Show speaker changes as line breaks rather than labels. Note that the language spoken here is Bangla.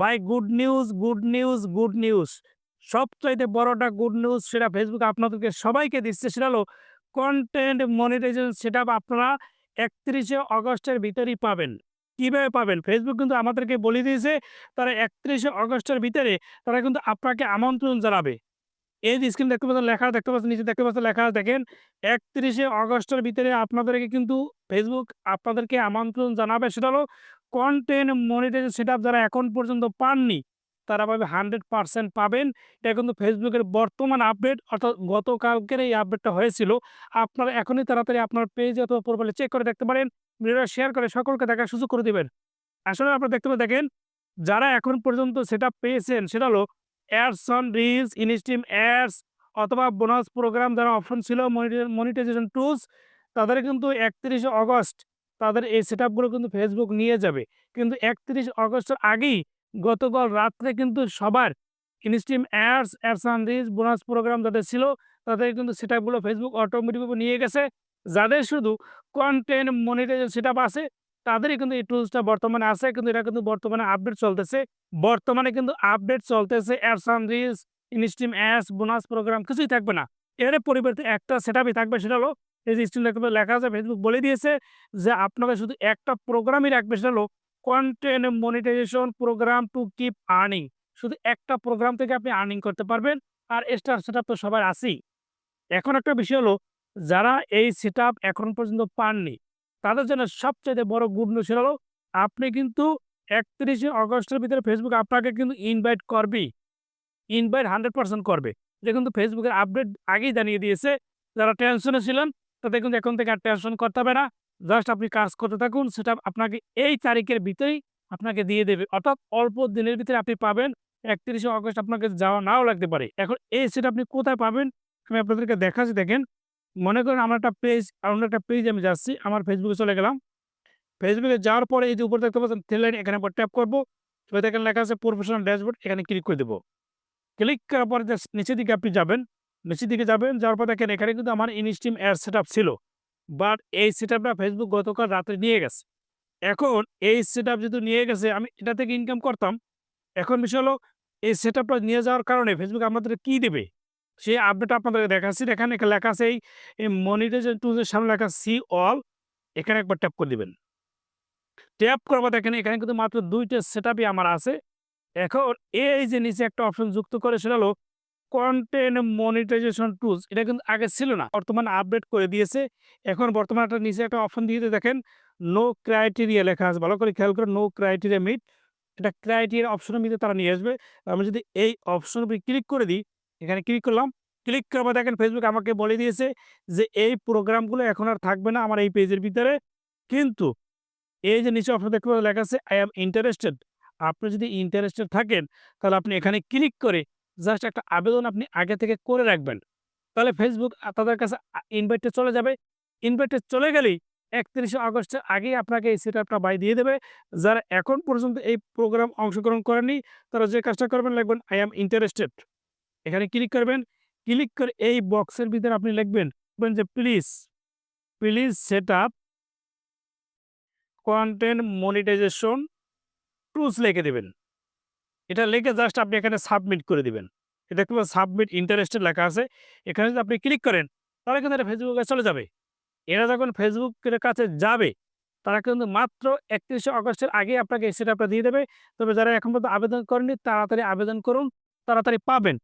ভাই good news, good news, good news. সবচাইতে বড়টা গুড নিউজ সেটা ফেসবুক আপনাদেরকে সবাইকে দিচ্ছে সেটা হলো কনটেন্ট মনিটাইজেশন সেটআপ আপনারা একত্রিশে অগস্টের ভিতরেই পাবেন। কীভাবে পাবেন? ফেসবুক কিন্তু আমাদেরকে বলে দিয়েছে তারা একত্রিশে অগস্টের ভিতরে তারা কিন্তু আপনাকে আমন্ত্রণ জানাবে। এই স্ক্রিন দেখতে পাচ্ছেন লেখা দেখতে পাচ্ছেন, নিচে দেখতে পাচ্ছেন লেখা দেখেন একত্রিশে অগস্টের ভিতরে আপনাদেরকে কিন্তু ফেসবুক আপনাদেরকে আমন্ত্রণ জানাবে সেটা হলো কনটেন্ট মনিটাইজেশন সেটআপ যারা এখন পর্যন্ত পাননি তারা পাবে 100% পাবেন। এটা কিন্তু ফেসবুকের বর্তমান আপডেট অর্থাৎ গতকালকের এই আপডেটটা হয়েছিল। আপনারা এখনই তাড়াতাড়ি আপনার পেজ অথবা প্রোফাইলে চেক করে দেখতে পারেন। ভিডিওটা শেয়ার করে সকলকে দেখার সুযোগ করে দিবেন। আসলে আপনারা দেখতে পাবেন দেখেন যারা এখন পর্যন্ত সেটআপ পেয়েছেন সেটা হলো ads on reels, instream ads অথবা বোনাস প্রোগ্রাম যারা অপশন ছিল মনিটাই মনিটাইজেশন টুলস তাদের কিন্তু ৩১ অগস্ট তাদের এই সেটআপগুলো কিন্তু Facebook নিয়ে যাবে। কিন্তু ৩১ অগস্টের আগেই গতকাল রাত্রে কিন্তু সবার instream ads, ads on reels, bonus program যাদের ছিল তাদের কিন্তু সেটআপগুলো Facebook অটোমেটিকভাবে নিয়ে গেছে। যাদের শুধু কনটেন্ট মনিটাইজেশন সেটআপ আছে তাদেরই কিন্তু এই টুলসটা বর্তমানে আছে কিন্তু এটা কিন্তু বর্তমানে আপডেট চলতেছে। বর্তমানে কিন্তু আপডেট চলতেছে ads on reels, instream ads, bonus program কিছুই থাকবে না। এর পরিবর্তে একটা সেটআপই থাকবে সেটা হলো এই যে স্ক্রিন দেখতে লেখা আছে, Facebook বলে দিয়েছে যে, আপনাকে শুধু একটা প্রোগ্রামই রাখবে, সেটা হলো content monetization program to keep earning. শুধু একটা প্রোগ্রাম থেকে আপনি আর্নিং করতে পারবেন। আর এক্সট্রা সেটআপ তো সবার আছেই। এখন একটা বিষয় হলো, যারা এই সেটআপ এখন পর্যন্ত পাননি, তাদের জন্য সবচেয়ে বড় গুড নিউজ হলো, আপনি কিন্তু ৩১ অগস্টের ভিতরে ফেসবুক আপনাকে কিন্তু ইনভাইট করবেই। ইনভাইট 100% করবে। যে কিন্তু এর আপডেট আগেই জানিয়ে দিয়েছে। যারা টেনশনে ছিলেন তাদের কিন্তু এখন থেকে আর টেনশন করতে হবে না। জাস্ট আপনি কাজ করতে থাকুন, সেটা আপনাকে এই তারিখের ভিতরেই আপনাকে দিয়ে দেবে। অর্থাৎ অল্প দিনের ভিতরে আপনি পাবেন। ৩১ অগস্ট আপনাকে যাওয়া নাও লাগতে পারে। এখন এই সেটআপ আপনি কোথায় পাবেন? আমি আপনাদেরকে দেখাচ্ছি, দেখেন। মনে করেন আমার একটা পেজ অন্য একটা পেজ আমি যাচ্ছি। আমার ফেসবুকে চলে গেলাম। ফেসবুকে যাওয়ার পরে এই যে উপরে দেখতে পাচ্ছেন থ্রি লাইন এখানে আবার ট্যাপ করব এবার দেখেন লেখা আছে প্রফেশনাল ড্যাশবোর্ড এখানে ক্লিক করে দেব। ক্লিক করার পরে নিচের দিকে আপনি যাবেন। নিচের দিকে যাবেন যাওয়ার পর দেখেন, এখানে কিন্তু আমার ইনস্ট্রিম অ্যাডস সেটআপ ছিল। বাট এই সেটআপটা ফেসবুক গতকাল রাত্রে নিয়ে গেছে। এখন এই সেটআপ যেহেতু নিয়ে গেছে, আমি এটা থেকে ইনকাম করতাম। এখন বিষয় হলো, এই সেটআপটা নিয়ে যাওয়ার কারণে ফেসবুক আমাদেরকে কি দেবে? সেই আপডেট আপনাদেরকে দেখাচ্ছি। এখানে লেখা আছে এই মনিটাইজেশন টুলস এর সামনে লেখা সি অল এখানে একবার ট্যাপ করে দিবেন। ট্যাপ পর দেখেন, এখানে কিন্তু মাত্র ২ টা সেটআপই আমার আছে। এখন এই যে নিচে একটা অপশন যুক্ত করে, সেটা হলো কনটেন্ট মনিটাইজেশন টুলস এটা কিন্তু আগে ছিল না। বর্তমানে আপডেট করে দিয়েছে। এখন বর্তমানে একটা নিচে একটা অপশন দিয়ে দেখেন নো ক্রাইটেরিয়া লেখা আছে। ভালো করে খেয়াল করে নো ক্রাইটেরিয়া মিট। এটা ক্রাইটেরিয়া অপশনের ভিতরে তারা নিয়ে আসবে। আমি যদি এই অপশনের উপরে ক্লিক করে দিই, এখানে ক্লিক করলাম। ক্লিক পর দেখেন Facebook আমাকে বলে দিয়েছে যে এই প্রোগ্রামগুলো এখন আর থাকবে না আমার এই পেজের ভিতরে। কিন্তু এই যে নিচে অপশন দেখতে লেখা আছে আই এম ইন্টারেস্টেড। আপনি যদি ইন্টারেস্টেড থাকেন তাহলে আপনি এখানে ক্লিক করে জাস্ট একটা আবেদন আপনি আগে থেকে করে রাখবেন। তাহলে ফেসবুক তাদের কাছে আ ইনভাইটটা চলে যাবে। ইনভাইটটা চলে গেলেই ৩১ আগস্টের আগেই আপনাকে এই সেটআপটা বাই দিয়ে দেবে। যারা এখন পর্যন্ত এই প্রোগ্রাম অংশগ্রহণ করেননি তারা যে কাজটা করবেন লিখবেন আই এম ইন্টারেস্টেড। এখানে ক্লিক করবেন। ক্লিক করে এই বক্সের ভিতরে আপনি লিখবেন যে please, please setup content monetization tools লিখে দিবেন। এটা লিখে জাস্ট আপনি এখানে সাবমিট করে দিবেন। এটা দেখতে পাবেন সাবমিট ইন্টারেস্টেড লেখা আছে। এখানে যদি আপনি ক্লিক করেন তাহলে কিন্তু এটা ফেসবুকে চলে যাবে। এরা যখন ফেসবুকের কাছে যাবে তারা কিন্তু মাত্র ৩১ অগস্টের আগে আপনাকে সেটা দিয়ে দেবে। তবে যারা এখন পর্যন্ত আবেদন করেনি তাড়াতাড়ি আবেদন করুন, তাড়াতাড়ি পাবেন।